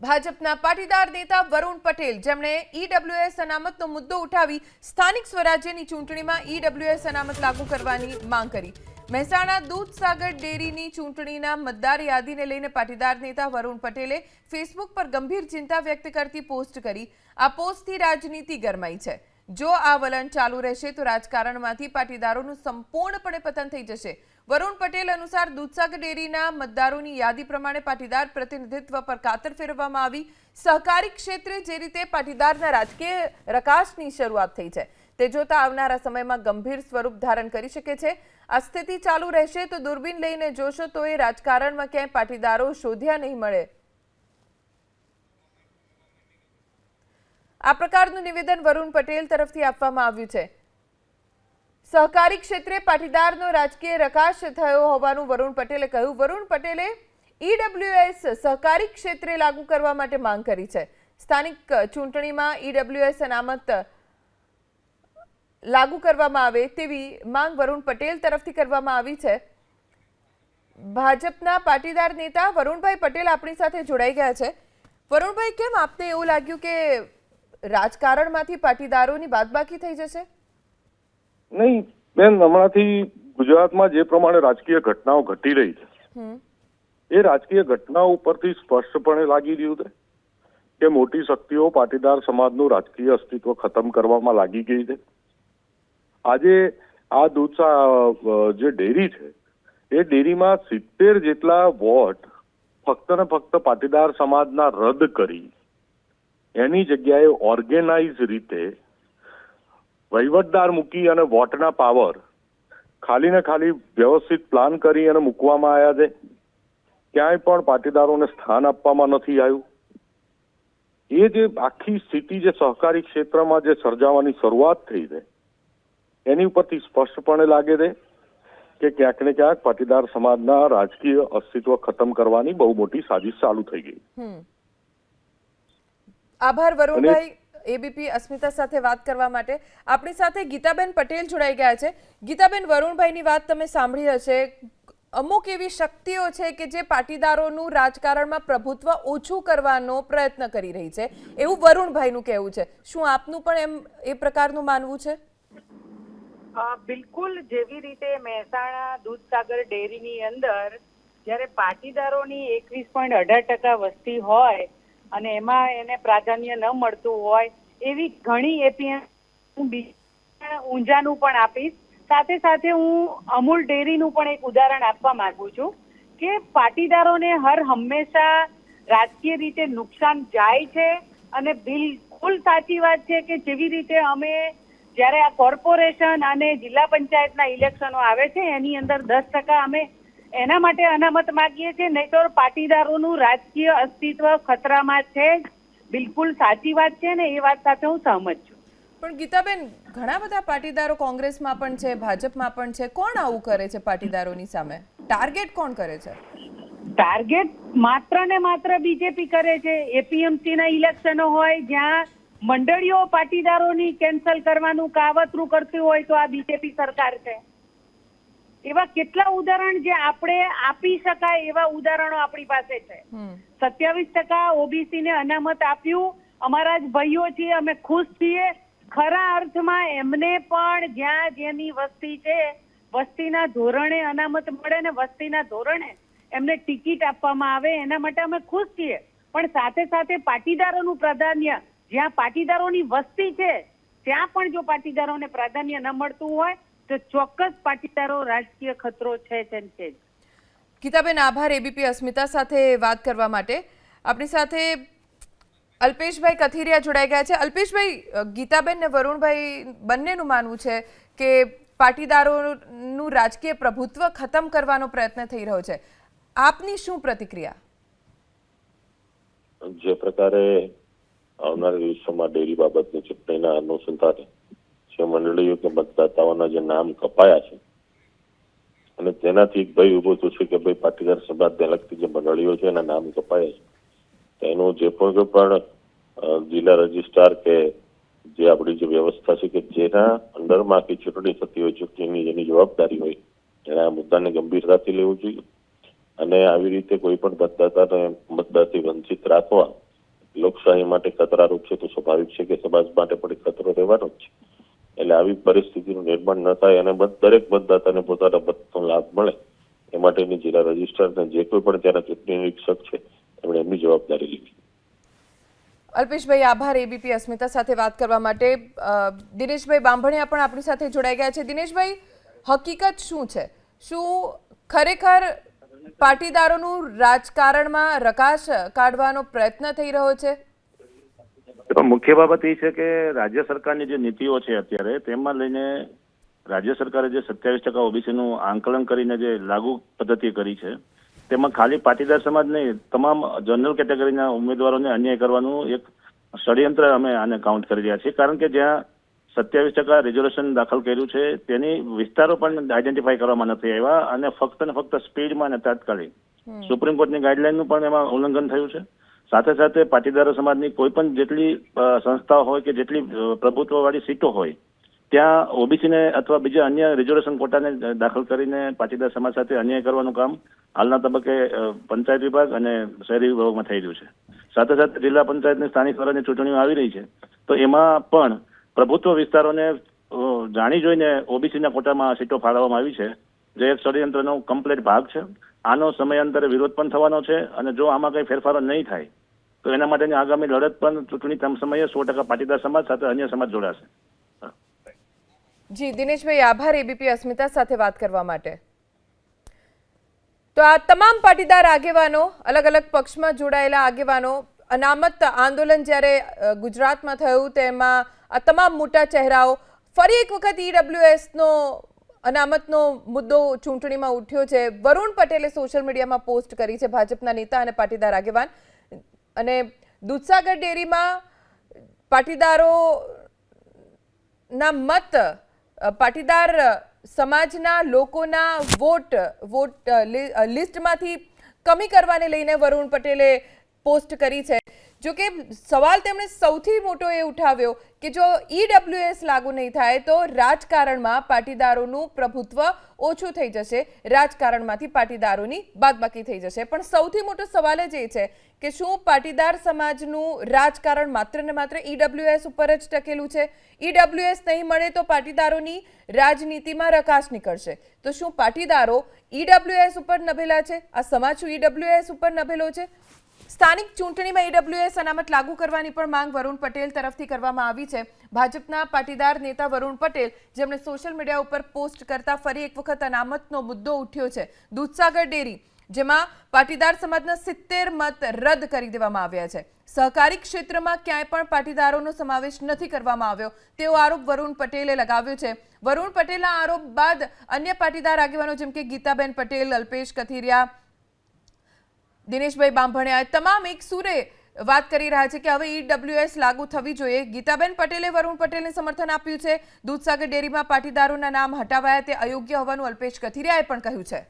ભાજપના પાટીદાર નેતા વરુણ પટેલ, જેમણે ઈડબ્લ્યુએસ અનામતનો મુદ્દો ઉઠાવી સ્થાનિક સ્વરાજ્યની ચૂંટણીમાં ઈડબ્લ્યુએસ અનામત લાગુ કરવાની માંગ કરી. મહેસાણા દૂધસાગર ડેરીની ચૂંટણીના મતદાર યાદીને લઈને પાટીદાર નેતા વરુણ પટેલે ફેસબુક પર ગંભીર ચિંતા વ્યક્ત કરતી પોસ્ટ કરી. આ પોસ્ટથી રાજનીતિ ગરમાઈ છે. જો આ વલણ ચાલુ રહેશે તો રાજકારણમાંથી પાટીદારોનું સંપૂર્ણપણે પતન થઈ જશે. વરુણ પટેલ અનુસાર દૂધસાગર ડેરીના મતદારોની યાદી પ્રમાણે પાટીદાર પ્રતિનિધિત્વ પર કાતર ફેરવવામાં આવી. સહકારી ક્ષેત્રે જે રીતે પાટીદારના રાજકીય રકાશની શરૂઆત થઈ છે, તે જોતા આવનારા સમયમાં ગંભીર સ્વરૂપ ધારણ કરી શકે છે. આ સ્થિતિ ચાલુ રહેશે તો દૂરબીન લઈને જોશો તો એ રાજકારણમાં ક્યાંય પાટીદારો શોધ્યા નહીં મળે. આ પ્રકારનું નિવેદન વરુણ પટેલ તરફથી આપવામાં આવ્યું છે. સહકારી ક્ષેત્રે પાટીદારનો રાજકીય રકાશ થયો હોવાનું વરુણ પટેલે કહ્યું. વરુણ પટેલે ઈડબ્લ્યુએસ સહકારી ક્ષેત્રે લાગુ કરવા માટે માંગ કરી છે. સ્થાનિક ચૂંટણીમાં ઈડબ્લ્યુએસ અનામત લાગુ કરવામાં આવે તેવી માંગ વરુણ પટેલ તરફથી કરવામાં આવી છે. ભાજપના પાટીદાર નેતા વરુણભાઈ પટેલ આપણી સાથે જોડાઈ ગયા છે. વરુણભાઈ, કેમ આપને એવું લાગ્યું કે રાજકારણમાંથી પાટીદારોની બાદબાકી થઈ જશે? નહીં બેન હમણાંથી ગુજરાતમાં જે પ્રમાણે રાજકીય ઘટનાઓ ઘટી રહી છે એ રાજકીય ઘટનાઓ ઉપરથી સ્પષ્ટપણે લાગી રહ્યું છે કે મોટી શક્તિઓ પાટીદાર સમાજનું રાજકીય અસ્તિત્વ ખતમ કરવામાં લાગી ગઈ છે. આજે આ દૂધસા જે ડેરી છે એ ડેરીમાં સિત્તેર જેટલા વોટ ફક્ત ને ફક્ત પાટીદાર સમાજના રદ કરી એની જગ્યાએ ઓર્ગેનાઇઝ રીતે વહીવટદાર મૂકી અને વોટના પાવર ખાલી ને ખાલી વ્યવસ્થિત પ્લાન કરી અને મૂકવામાં આવ્યા છે. ક્યાંય પણ પાટીદારોને સ્થાન આપવામાં નથી આવ્યું. એ જે આખી સ્થિતિ જે સહકારી ક્ષેત્રમાં જે સર્જાવાની શરૂઆત થઈ છે એની ઉપરથી સ્પષ્ટપણે લાગે છે કે ક્યાંક ને ક્યાંક પાટીદાર સમાજના રાજકીય અસ્તિત્વ ખતમ કરવાની બહુ મોટી સાજિશ ચાલુ થઈ ગઈ. આભાર વરુણભાઈ. એબીપી અસ્મિતા સાથે વાત કરવા માટે. આપણી સાથે ગીતાબેન પટેલ જોડાઈ ગયા છે. ગીતાબેન, વરુણભાઈની વાત તમે સાંભળી હશે. અમુક એવી શક્તિઓ છે કે જે પાટીદારોનું રાજકારણમાં પ્રભુત્વ ઓછું કરવાનો પ્રયત્ન કરી રહી છે. એવું વરુણભાઈનું કહેવું છે. શું આપનું પણ એમ એ પ્રકારનું માનવું છે? બિલકુલ જેવી રીતે મહેસાણા દૂધસાગર ડેરીની અંદર જ્યારે પાટીદારોની એકવીસ પોઈન્ટ અઢાર ટકા વસ્તી હોય અને એમાં એને પ્રાધાન્ય ન મળતું હોય એવી ઘણી એપીએમ હું બીજા ઊંઝાનું પણ આપીશ. સાથે સાથે હું અમૂલ ડેરીનું પણ એક ઉદાહરણ આપવા માંગુ છું કે પાટીદારોને હર હંમેશા રાજકીય રીતે નુકસાન જાય છે અને બિલકુલ સાચી વાત છે કે જેવી રીતે અમે જ્યારે આ કોર્પોરેશન અને જિલ્લા પંચાયતના ઇલેક્શનો આવે છે, એની અંદર દસ ટકા અમે એના માટે અનામત માગીએ છીએ. નહીં તો પાટીદારોનું રાજકીય અસ્તિત્વ ખતરામાં છે. બિલકુલ સાચી વાત છે ને એ વાત સાથે હું સહમત છું. પણ ગીતાબેન ઘણા બધા પાટીદારો કોંગ્રેસમાં પણ છે ભાજપમાં પણ છે. કોણ આવું કરે છે પાટીદારોની સામે? ટાર્ગેટ કોણ કરે છે? ટાર્ગેટ માત્ર ને માત્ર બીજેપી કરે છે. એપીએમસી ના ઇલેક્શનો હોય જ્યાં મંડળીઓ પાટીદારોની કેન્સલ કરવાનું કાવતરું કરતી હોય તો આ બીજેપી સરકાર છે. એવા કેટલા ઉદાહરણ જે આપણે આપી શકાય એવા ઉદાહરણો આપણી પાસે છે. સત્યાવીસ ટકા ઓબીસી ને અનામત આપ્યું. અમારા જ ભાઈઓ છીએ અમે ખુશ છીએ. ખરા અર્થમાં એમને પણ જ્યાં જેની વસ્તી છે વસ્તીના ધોરણે અનામત મળે ને વસ્તીના ધોરણે એમને ટિકિટ આપવામાં આવે એના માટે અમે ખુશ છીએ. પણ સાથે સાથે પાટીદારોનું પ્રાધાન્ય જ્યાં પાટીદારોની વસ્તી છે ત્યાં પણ જો પાટીદારોને પ્રાધાન્ય ન મળતું હોય તો ચોક્કસ પાટીદારો રાજકીય ખતરો છે તેમ ને છે. ગીતાબેન આભાર એબીપી અસ્મિતા સાથે વાત કરવા માટે. આપણી સાથે અલ્પેશભાઈ કથિરિયા જોડાઈ ગયા છે. અલ્પેશભાઈ ગીતાબેન ને વરુણભાઈ બંનેનું માનવું છે કે પાટીદારોનું રાજકીય પ્રભુત્વ ખતમ કરવાનો પ્રયત્ન થઈ રહ્યો છે. આપની શું પ્રતિક્રિયા? જે પ્રકારે આવનારા દિવસોમાં ડેરી બાબતની ચૂંટણીના અનુસંધાને જે મંડળીઓ કે મતદાતાઓના જે નામ કપાયા છે. અને તેનાથી એક ભય ઊભો થયો છે કે ભાઈ પાટીદાર સમાજને લગતી જે મંડળીઓ છે એના નામ કપાયા છે. તેનું જે પણ પણ જિલ્લા રજિસ્ટ્રાર કે જે આપણી જે વ્યવસ્થા છે કે જેના અંડરમાં આખી ચૂંટણી થતી હોય ચૂંટણીની જેની જવાબદારી હોય એને આ મુદ્દાને ગંભીરતાથી લેવું જોઈએ. અને આવી રીતે કોઈ પણ મતદાતાને મતદારથી વંચિત રાખવા, લોકશાહી માટે ખતરારૂપ છે તો સ્વાભાવિક છે કે સમાજ માટે પણ ખતરો રહેવાનો જ છે. એટલે આવી પરિસ્થિતિનું નિર્માણ ન થાય અને દરેક મતદાતાને પોતાના મતનો લાભ મળે. એ માટેની જિલ્લા રજિસ્ટ્રાર અને જે કોઈ પણ ત્યાંના ચૂંટણી નિરીક્ષક છે, એમણે એમની જવાબદારી લીધી. અલ્પેશભાઈ, આભાર. એબીપી અસ્મિતા સાથે વાત કરવા માટે દિનેશભાઈ બાંભણિયા પણ આપણી સાથે જોડાઈ ગયા છે. દિનેશભાઈ, હકીકત શું છે? શું ખરેખર પાટીદારોનું રાજકારણમાં રકાશ કાઢવાનો પ્રયત્ન થઈ રહ્યો છે? મુખ્ય બાબત એ છે કે રાજ્ય સરકારની જે નીતિઓ છે અત્યારે તેમાં લઈને રાજ્ય સરકારે જે સત્યાવીસ ટકા ઓબીસીનું આંકલન કરીને જે લાગુ પદ્ધતિ કરી છે તેમાં ખાલી પાટીદાર સમાજ નહીં તમામ જનરલ કેટેગરીના ઉમેદવારોને અન્યાય કરવાનું એક ષડયંત્ર અમે આને કાઉન્ટ કરી રહ્યા છીએ. કારણ કે જ્યાં સત્યાવીસ ટકા રિઝર્વેશન દાખલ કર્યું છે તેની વિસ્તારો પણ આઈડેન્ટિફાઈ કરવામાં નથી આવ્યા અને ફક્ત ને ફક્ત સ્પીડમાં અને તાત્કાલિક. સુપ્રીમ કોર્ટની ગાઈડલાઈનનું પણ એમાં ઉલ્લંઘન થયું છે. સાથે સાથે પાટીદારો સમાજની કોઈ પણ જેટલી સંસ્થાઓ હોય કે જેટલી પ્રભુત્વવાળી સીટો હોય, ત્યાં ઓબીસીને અથવા બીજા અન્ય રિઝર્વેશન કોટાને દાખલ કરીને પાટીદાર સમાજ સાથે અન્યાય કરવાનું કામ હાલના તબક્કે પંચાયત વિભાગ અને શહેરી વિભાગમાં થઈ રહ્યું છે. સાથે સાથે જિલ્લા પંચાયતની સ્થાનિક સ્વરાજની ચૂંટણીઓ આવી રહી છે. તો એમાં પણ પ્રભુત્વ વિસ્તારોને જાણી જોઈને ઓબીસીના કોટામાં સીટો ફાળવવામાં આવી છે. જે એક ષડયંત્રનો કમ્પ્લેટ ભાગ છે. આનો સમયાંતરે વિરોધ પણ થવાનો છે અને જો આમાં કંઈ ફેરફારો નહીં થાય તો એના માટેની આગામી લડત પણ ચૂંટણી સમયે સો ટકા પાટીદાર સમાજ સાથે અન્ય સમાજ જોડાશે. જી, દિનેશભાઈ, આભાર એબીપી અસ્મિતા સાથે વાત કરવા માટે. તો આ તમામ પાટીદાર આગેવાનો અલગ અલગ પક્ષમાં જોડાયેલા આગેવાનો, અનામત આંદોલન જ્યારે ગુજરાતમાં થયું તેમાં આ તમામ મોટા ચહેરાઓ, ફરી એક વખત ઈડબ્લ્યુએસનો અનામતનો મુદ્દો ચૂંટણીમાં ઉઠ્યો છે. વરુણ પટેલે સોશિયલ મીડિયામાં પોસ્ટ કરી છે ભાજપના નેતા અને પાટીદાર આગેવાન. અને દૂધસાગર ડેરીમાં પાટીદારો ના મત પાટીદાર સમાજના લોકોના વોટ વોટ લિસ્ટમાંથી કમી કરવાને લઈને વરુણ પટેલે પોસ્ટ કરી છે. જો કે સવાલ તેમણે સૌથી મોટો એ ઉઠાવ્યો કે જો ઈડબ્લ્યુએસ લાગુ નહીં થાય તો રાજકારણમાં પાટીદારોનું પ્રભુત્વ ઓછું થઈ જશે. રાજકારણમાંથી પાટીદારોની બાદબાકી થઈ જશે. પણ સૌથી મોટો સવાલ જ એ છે કે શું પાટીદાર સમાજનું રાજકારણ માત્ર ને માત્ર ઈડબ્લ્યુએસ ઉપર જ ટકેલું છે? ઈડબ્લ્યુએસ નહીં મળે તો પાટીદારોની રાજનીતિમાં રકાશ નીકળશે. તો શું પાટીદારો ઈડબ્લ્યુએસ ઉપર નભેલા છે? આ સમાજ શું ઈડબ્લ્યુએસ ઉપર નભેલો છે? સ્થાનિક ચૂંટણીમાં એડબ્લ્યુએસ અનામત લાગુ કરવાની પણ માંગ વરુણ પટેલ તરફથી કરવામાં આવી છે. ભાજપના પાટીદાર નેતા વરુણ પટેલ, જેમણે સોશિયલ મીડિયા ઉપર પોસ્ટ કરતા ફરી એક વખત અનામતનો મુદ્દો ઉઠ્યો છે. દૂધસાગર ડેરી, જેમાં પાટીદાર સમાજના સિત્તેર મત રદ કરી દેવામાં આવ્યા છે. સહકારી ક્ષેત્રમાં ક્યાંય પણ પાટીદારોનો સમાવેશ નથી કરવામાં આવ્યો, તેવો આરોપ વરુણ પટેલે લગાવ્યો છે. વરુણ પટેલના આરોપ બાદ અન્ય પાટીદાર આગેવાનો, જેમ કે ગીતાબેન પટેલ, અલ્પેશ કથિરિયા દિનેશભાઈ બાંભણિયા તમામ એક સુરે વાત કરી રહ્યા છે કે હવે ઈડબ્લ્યુએસ લાગુ થવી જોઈએ. ગીતાબેન પટેલે વરુણ પટેલને સમર્થન આપ્યું છે. દૂધસાગર ડેરીમાં પાટીદારોના નામ હટાવાયા, તે અયોગ્ય હોવાનું અલ્પેશ કથિરિયાએ પણ કહ્યું છે.